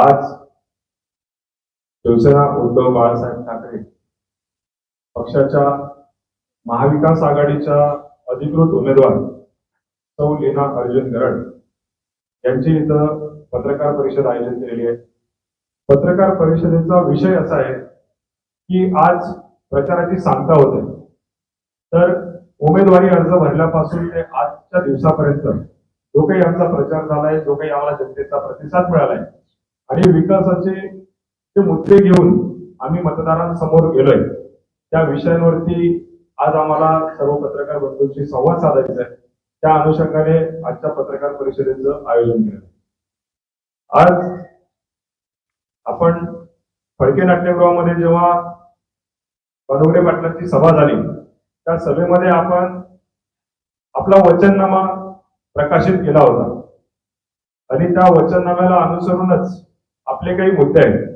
आज शिवसेना उद्धव बाळासाहेब ठाकरे पक्षाच्या महाविकास आघाडीच्या अधिकृत उमेदवार सौ लीना अर्जुन गरड यांची इथं पत्रकार परिषद आयोजित केलेली आहे. पत्रकार परिषदेचा विषय असा आहे की आज प्रचाराची सांगता होते तर उमेदवारी अर्ज भरल्यापासून ते आजच्या दिवसापर्यंत जो काही आमचा प्रचार झालाय जो काही आम्हाला जनतेचा प्रतिसाद मिळालाय आणि विकासाचे जे मुद्दे घेऊन आम्ही मतदारांसमोर गेलोय त्या विषयांवरती आज आम्हाला सर्व पत्रकार बंधूंशी संवाद साधायचा आहे. त्या अनुषंगाने आजच्या पत्रकार परिषदेचं आयोजन केलं. आज आपण फडके नाट्यगृहामध्ये जेव्हा बनवडे पाटलांची सभा झाली त्या सभेमध्ये आपण आपला वचननामा प्रकाशित केला होता. आणि त्या वचननाम्याला अनुसरूनच आपले काही मुद्दे आहेत.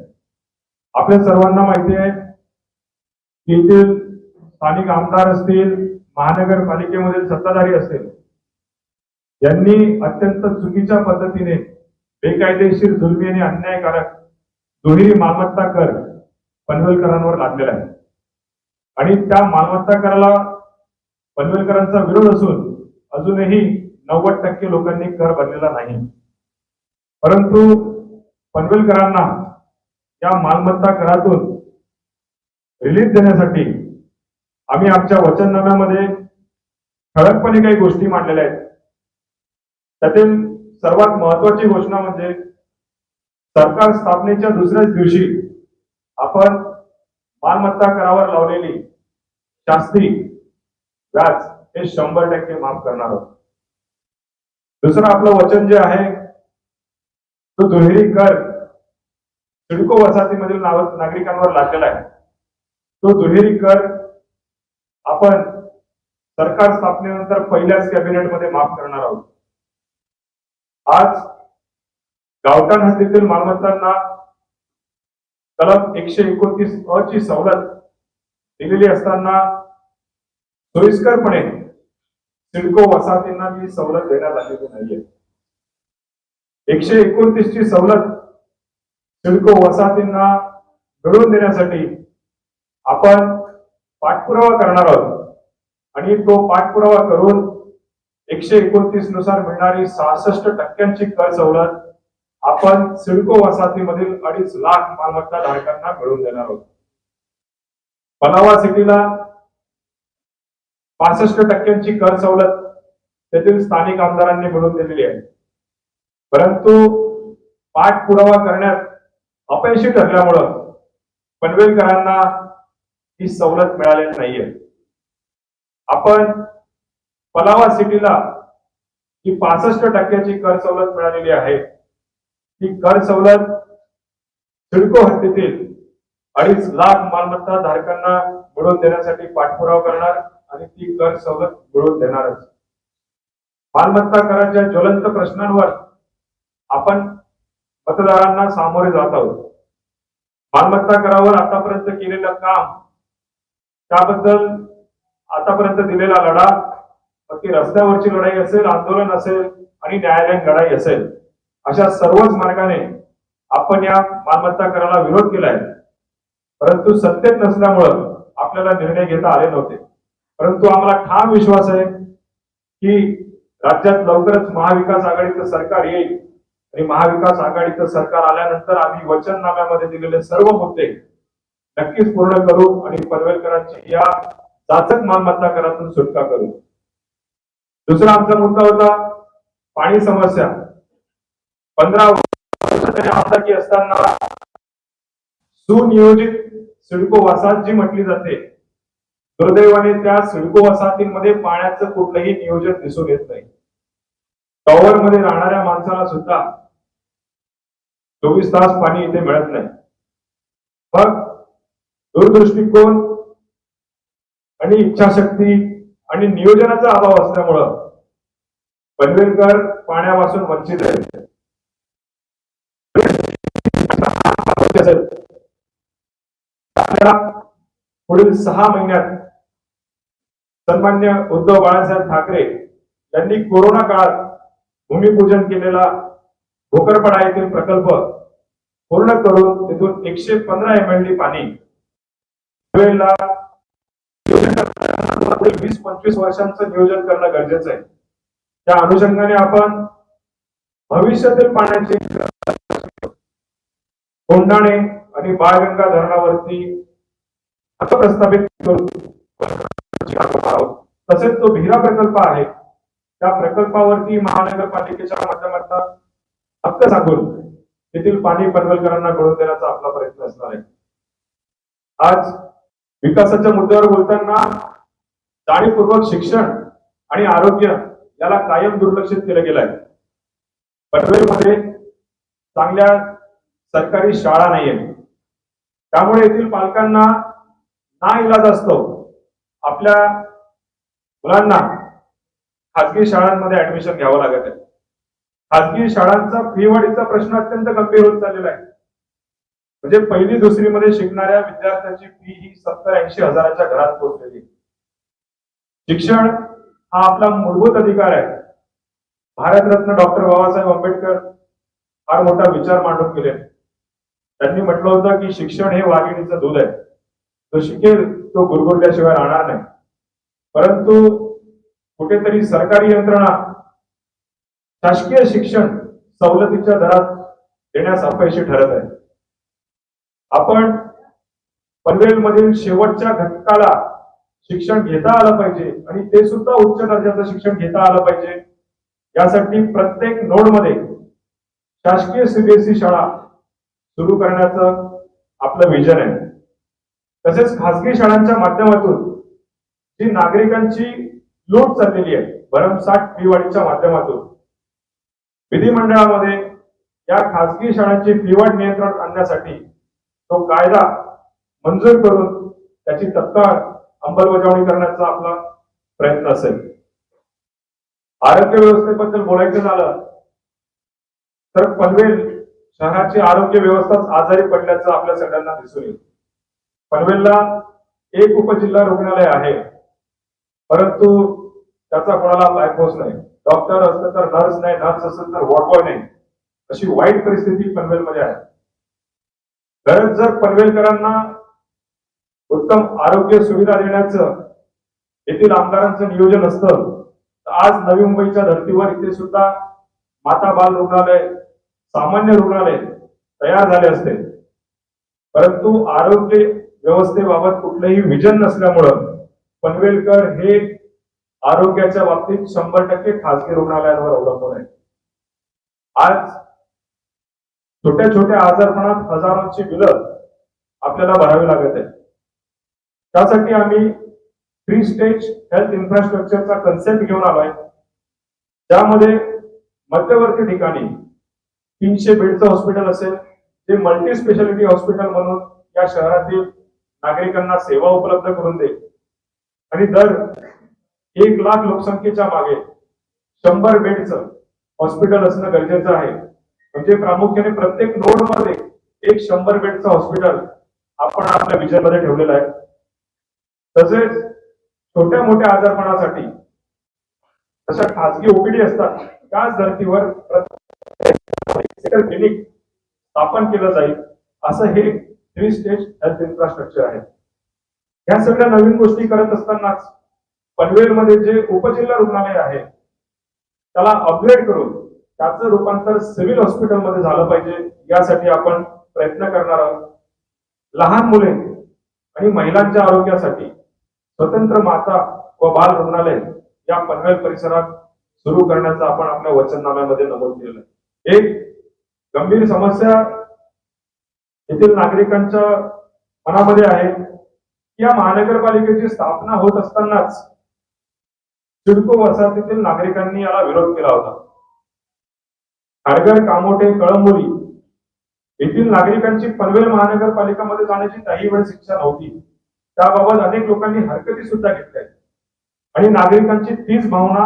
आपल्या सर्वांना माहिती आहे की येथील स्थानिक आमदार असतील महानगरपालिकेमधील सत्ताधारी असतील यांनी अत्यंत चुकीच्या पद्धतीने बेकायदेशीर जुलमी आणि अन्यायकारक दुहेरी मालमत्ता कर पनवेलकरांवर लादलेला आहे. आणि त्या मालमत्ता कराला पनवेलकरांचा विरोध असून अजूनही नव्वद टक्के लोकांनी कर भरलेला नाही. परंतु पनवेलकरांना या मालमत्ता करातून रिलीफ देण्यासाठी आम्ही आमच्या वचननाम्यामध्ये ठळकपणे काही गोष्टी मांडलेल्या आहेत. त्यातील सर्वात महत्वाची घोषणा म्हणजे सरकार स्थापनेच्या दुसऱ्याच दिवशी आपण मालमत्ता करावर लावलेली शास्त्री व्याज हे शंभर टक्के माफ करणार आहोत. दुसरं आपलं वचन जे आहे तो दुहेरी कर सिडको वसाहतीमधील नाव- नागरिकांवर लादलेला आहे. तो दुहेरी कर आपण सरकार स्थापनेनंतर पहिल्याच कॅबिनेटमध्ये माफ करणार आहोत. आज गावठाण हद्दीतील मालमत्तांना कलम एकशे एकोणतीस अ ची सवलत दिलेली असताना सोयीस्करपणे सिडको वसाहतींना ती सवलत देण्यात आलेली नाहीये. एकशे एकोणतीस ची सवलत सिडको वसाहतींना मिळवून देण्यासाठी आपण पाठपुरावा करणार आहोत. आणि तो पाठपुरावा करून एकशे एकोणतीसनुसार मिळणारी सहासष्ट टक्क्यांची कर सवलत आपण सिडको वसाहतीमधील अडीच लाख मालमत्ता धारकांना मिळवून देणार आहोत. पलावा सिटीला पासष्ट टक्क्यांची कर सवलत तेथील स्थानिक आमदारांनी मिळवून दिलेली आहे. परंतु पाठपुरावा करण्यात अपयशी ठरल्यामुळं पनवेलकरांना ही सवलत मिळालेली नाहीये. आपण पलावा सिटीला जी पासष्ट टक्क्याची कर सवलत मिळालेली आहे ती कर सवलत सिडको हद्दीतील अडीच लाख मालमत्ता धारकांना मिळवून देण्यासाठी पाठपुरावा करणार आणि ती कर सवलत मिळवून देणारच. मालमत्ता कराच्या ज्वलंत प्रश्नांवर आपण मतदारांना सामोरे जात आहोत. मालमत्ता करावर आतापर्यंत केलेलं काम त्याबद्दल आतापर्यंत दिलेला लढा मग ती रस्त्यावरची लढाई असेल आंदोलन असेल आणि न्यायालयीन लढाई असेल अशा सर्वच मार्गाने आपण या मालमत्ता कराला विरोध केलाय. परंतु सत्तेत नसल्यामुळं आपल्याला निर्णय घेता आले नव्हते. परंतु आम्हाला ठाम विश्वास आहे की राज्यात लवकरच महाविकास आघाडीचं सरकार येईल. आणि महाविकास आघाडीचं सरकार आल्यानंतर आम्ही वचननाम्यामध्ये दिलेले सर्व मुद्दे नक्कीच पूर्ण करू आणि पनवेलकरांची या जाचक मालमत्ता करातून सुटका करू. दुसरा आमचा मुद्दा होता पाणी समस्या. पंधरा की आमदारकी असताना सुनियोजित सिडको वसाहत जी म्हटली जाते दुर्दैवाने त्या सिडको वसाहतींमध्ये पाण्याचं कुठलंही नियोजन दिसून येत नाही. टॉवर मध्ये राहणाऱ्या माणसाला सुद्धा चोवीस तास पाणी इथे मिळत नाही. मग दूरदृष्टिकोन आणि इच्छाशक्ती आणि नियोजनाचा अभाव असल्यामुळं पनवेलकर पाण्यापासून वंचित आहे आपल्याला पुढील सहा महिन्यात सन्मान्य उद्धव बाळासाहेब ठाकरे यांनी कोरोना काळात भूमिपूजन केलेला भोकरपाडा येथील प्रकल्प पूर्ण करून तिथून एकशे पंधरा एम एल डी पाणी वीस पंचवीस वर्षांचं नियोजन करणं गरजेचं आहे. त्या अनुषंगाने आपण भविष्यातील पाण्याचे कोंडाणे आणि बाळगंगा धरणावरती आता प्रस्थापित करू तसेच तो भिरा प्रकल्प आहे. त्या प्रकल्पावरती महानगरपालिकेच्या माध्यमातून हक्क सांगून तेथील पाणी पनवेलकरांना कळून देण्याचा आपला प्रयत्न असणार आहे. आज विकासाच्या मुद्द्यावर बोलताना जाणीवपूर्वक शिक्षण आणि आरोग्य याला कायम दुर्लक्षित केलं गेलं आहे पनवेलमध्ये चांगल्या सरकारी शाळा नाहीये. त्यामुळे येथील पालकांना ना इलाज असतो. आपल्या मुलांना खाजगी शाळांमध्ये ऍडमिशन घ्यावं लागत आहे. खाजगी शाळांचा फी वाढीचा प्रश्न अत्यंत गंभीर होत चाललेला आहे. म्हणजे पहिली दुसरी मध्ये शिकणाऱ्या विद्यार्थ्यांची फी ही सत्तर ऐंशी हजाराच्या घरात पोहोचलेली शिक्षण हा आपला मूलभूत अधिकार आहे. भारतरत्न डॉक्टर बाबासाहेब आंबेडकर फार मोठा विचार मांडून गेले. त्यांनी म्हटलं होतं की शिक्षण हे वाघिणीचं दूध आहे. तो शिकेल तो गुरगुरल्याशिवाय राहणार नाही. परंतु कुठेतरी सरकारी यंत्रणा शासकीय शिक्षण सवलतीच्या दरात देण्यास अपयशी ठरत आहे. आपण पनवेलमधील शेवटच्या घटकाला शिक्षण घेता आलं पाहिजे आणि ते सुद्धा उच्च दर्जाचं शिक्षण घेता आलं पाहिजे. यासाठी प्रत्येक नोडमध्ये शासकीय सीबीएसई शाळा सुरू करण्याचं आपलं विजन आहे. तसेच खासगी शाळांच्या माध्यमातून जी नागरिकांची लूट चाललेली आहे भरमसाठ फीवाढीच्या माध्यमातून विधिमंडळामध्ये या खासगी शाळांची फीवाढ नियंत्रण आणण्यासाठी तो कायदा मंजूर करून त्याची तत्काळ अंमलबजावणी करण्याचा आपला प्रयत्न असेल. आरोग्य व्यवस्थेबद्दल बोलायचं झालं तर पनवेल शहराची आरोग्य व्यवस्थाच आजारी पडल्याचं आपल्या सगळ्यांना दिसून येईल. पनवेलला एक उपजिल्हा रुग्णालय आहे परंतु त्याचा कोणाला पायपोच नाही. डॉक्टर असलं तर नर्स नाही नर्स असेल तर वॉर्डबॉय नाही. अशी वाईट परिस्थिती पनवेलमध्ये आहे. गरज जर पनवेलकरांना उत्तम आरोग्य सुविधा देण्याचं येथील आमदारांचं नियोजन असतं तर आज नवी मुंबईच्या धर्तीवर इथे सुद्धा माता बाल रुग्णालय सामान्य रुग्णालय तयार झाले असते. परंतु आरोग्य व्यवस्थेबाबत कुठलंही विजन नसल्यामुळं पनवेलकर हे आरोग्याच्या बाबतीत शंभर टक्के खासगी रुग्णालयांवर अवलंबून आहे. आज छोट्या छोट्या आजारपणात हजारोंची बिलं आपल्याला भरावी लागत आहे त्यासाठी आम्ही थ्री स्टेज हेल्थ इन्फ्रास्ट्रक्चरचा कन्सेप्ट घेऊन आलोय. त्यामध्ये मध्यवर्ती ठिकाणी तीनशे बेडचं हॉस्पिटल असेल जे मल्टी स्पेशालिटी हॉस्पिटल म्हणून या शहरातील नागरिकांना सेवा उपलब्ध करून देईल. आणि दर एक लाख लोकसंख्येच्या मागे शंभर बेडचं हॉस्पिटल असणं गरजेचं आहे. म्हणजे प्रामुख्याने प्रत्येक रोडमध्ये एक शंभर बेडचं हॉस्पिटल आपण आपल्या विजनमध्ये ठेवलेलं आहे. तसेच छोट्या मोठ्या आजारपणासाठी तशा खासगी ओपीडी असतात त्याच धर्तीवर क्लिनिक स्थापन केलं जाईल असं हे थ्री स्टेज हेल्थ इन्फ्रास्ट्रक्चर आहे. या सगळ्या नवीन गोष्टी करत असतानाच पनवेलमध्ये जे उपजिल्हा रुग्णालय आहे त्याला अपग्रेड करून त्याचं रूपांतर सिव्हिल हॉस्पिटलमध्ये झालं पाहिजे यासाठी आपण प्रयत्न करणार आहोत. लहान मुले आणि महिलांच्या आरोग्यासाठी स्वतंत्र माता व बाल रुग्णालय या पनवेल परिसरात सुरू करण्याचं आपण आपल्या वचननाम्यामध्ये नमूद केलं. आहे एक गंभीर समस्या येथील नागरिकांच्या मनामध्ये आहे. या महानगरपालिकेची स्थापना होत असतानाच सिडको वसाहतीतील नागरिकांनी याला विरोध केला होता. खारघर कामोटे कळंबोली येथील नागरिकांची पनवेल महानगरपालिकामध्ये जाण्याची काही वेळ शिक्षा नव्हती. त्याबाबत अनेक लोकांनी हरकती सुद्धा घेतल्या आणि नागरिकांची तीच भावना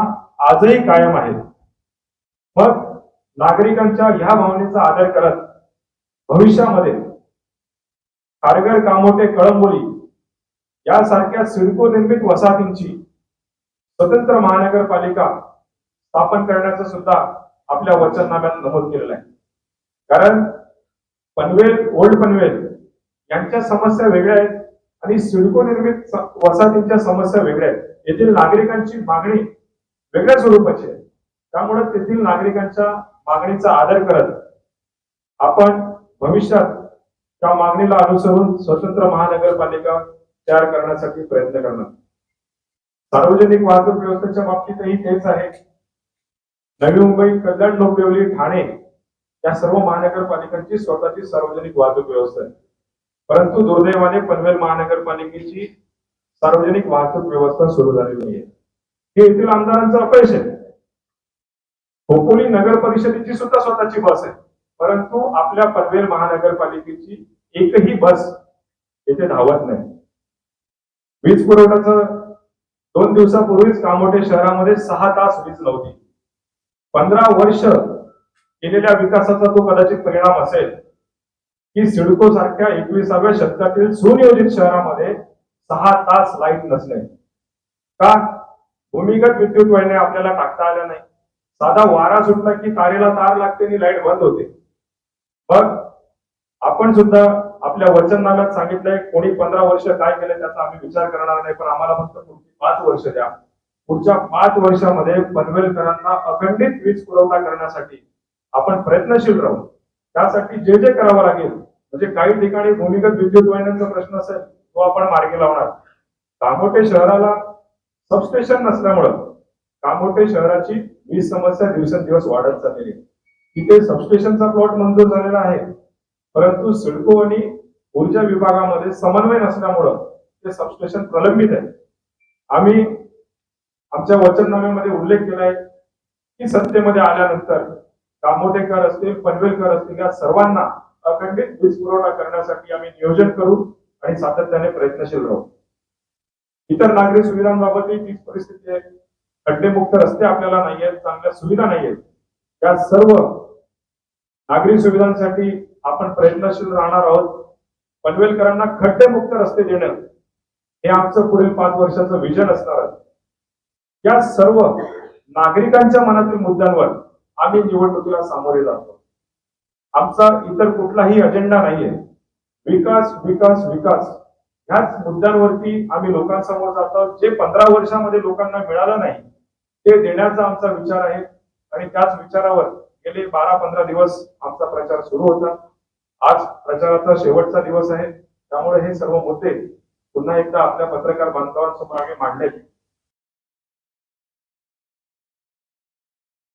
आजही कायम आहे. मग नागरिकांच्या ह्या भावनेचा आदर करत भविष्यामध्ये खारघर कामोटे कळंबोली यासारख्या सिडको निर्मित वसाहतींची स्वतंत्र महानगरपालिका स्थापन करण्याचं सुद्धा आपल्या वचननाम्यात नमूद केलेलं आहे. कारण पनवेल ओल्ड पनवेल यांच्या समस्या वेगळ्या आहेत आणि सिडको निर्मित वसाहतींच्या समस्या वेगळ्या आहेत. येथील नागरिकांची मागणी वेगळ्या स्वरूपाची आहे. त्यामुळे तेथील नागरिकांच्या मागणीचा आदर करत आपण भविष्यात त्या मागणीला अनुसरून स्वतंत्र महानगरपालिका तयार करण्यासाठी प्रयत्न करणार. सार्वजनिक वाहतूक व्यवस्थेच्या बाबतीतही तेच आहे. नवी मुंबई कल्याण डोंबिवली ठाणे या सर्व महानगरपालिकांची स्वतःची सार्वजनिक वाहतूक व्यवस्था आहे. परंतु दुर्दैवाने पनवेल महानगरपालिकेची सार्वजनिक वाहतूक व्यवस्था सुरू झालेली आहे. हे येथील आमदारांचं अपयश आहे. खोपोली नगर परिषदेची सुद्धा स्वतःची बस आहे. परंतु आपल्या पनवेल महानगरपालिकेची एकही बस येथे धावत नाही. वीज पुरवठ्याचं दोन दिवसापूर्वीच कामोठे शहरामध्ये सहा तास वीज नव्हती. पंधरा वर्ष केलेल्या विकासाचा तो कदाचित परिणाम असेल. की सिडको सारख्या एकविसाव्या शतकातील सुनियोजित शहरामध्ये सहा तास लाइट नसणे का? भूमिगत विद्युत वाहिनी आपल्याला टाकता आल्या नाही. साधा वारा सुटला की तारेला तार लागते आणि लाइट बंद होते. मग आपण सुद्धा आपल्या वचननाम्यात सांगितलंय कोणी पंधरा वर्ष काय केलं त्याचा आम्ही विचार करणार नाही पण आम्हाला फक्त पाच वर्ष द्या. पुढच्या पाच वर्षामध्ये पनवेलकरांना अखंडित वीज पुरवठा करण्यासाठी आपण प्रयत्नशील राहू. त्यासाठी जे जे करावं लागेल म्हणजे काही ठिकाणी भूमिगत विद्युत वाहिन्यांचा प्रश्न असेल तो आपण मार्गी लावणार. कामोटे शहराला सबस्टेशन नसल्यामुळं कामोटे शहराची वीज समस्या दिवसेंदिवस वाढत चाललेली आहे. तिथे सबस्टेशनचा प्लॉट मंजूर झालेला आहे. परंतु सिडको आणि ऊर्जा विभागामध्ये समन्वय नसल्यामुळं ते सबस्टेशन प्रलंबित आहे. आम्ही आमच्या वचननाम्यामध्ये उल्लेख केलाय की सत्तेमध्ये आल्यानंतर कामोटेकर असतील पनवेलकर असतील या सर्वांना अखंडित वीज पुरवठा करण्यासाठी आम्ही नियोजन करू आणि सातत्याने प्रयत्नशील राहू. इतर नागरी सुविधांबाबतही तीच परिस्थिती आहे. खड्डेमुक्त रस्ते आपल्याला नाही आहेत चांगल्या सुविधा नाही आहेत या सर्व नागरी सुविधांसाठी आपण प्रयत्नशील राहणार आहोत. पनवेलकरांना खड्डेमुक्त रस्ते देणं हे आमचं पुढील पाच वर्षाचं विजन असणार आहे. या सर्व नागरिकांच्या मनातील मुद्द्यांवर आम्ही निवडणुकीला सामोरे जातो. आमचा इतर कुठलाही अजेंडा नाहीये. विकास विकास विकास ह्याच मुद्द्यांवरती आम्ही लोकांसमोर जातो. जे पंधरा वर्षामध्ये लोकांना मिळालं नाही ते देण्याचा आमचा विचार आहे. आणि त्याच विचारावर गेले बारा पंधरा दिवस आमचा प्रचार सुरू होता. आज प्रचाराचा शेवटचा दिवस आहे. त्यामुळे हे सर्व मुद्दे पुन्हा एकदा आपल्या पत्रकार बांधवांसमोर आम्ही मांडलेत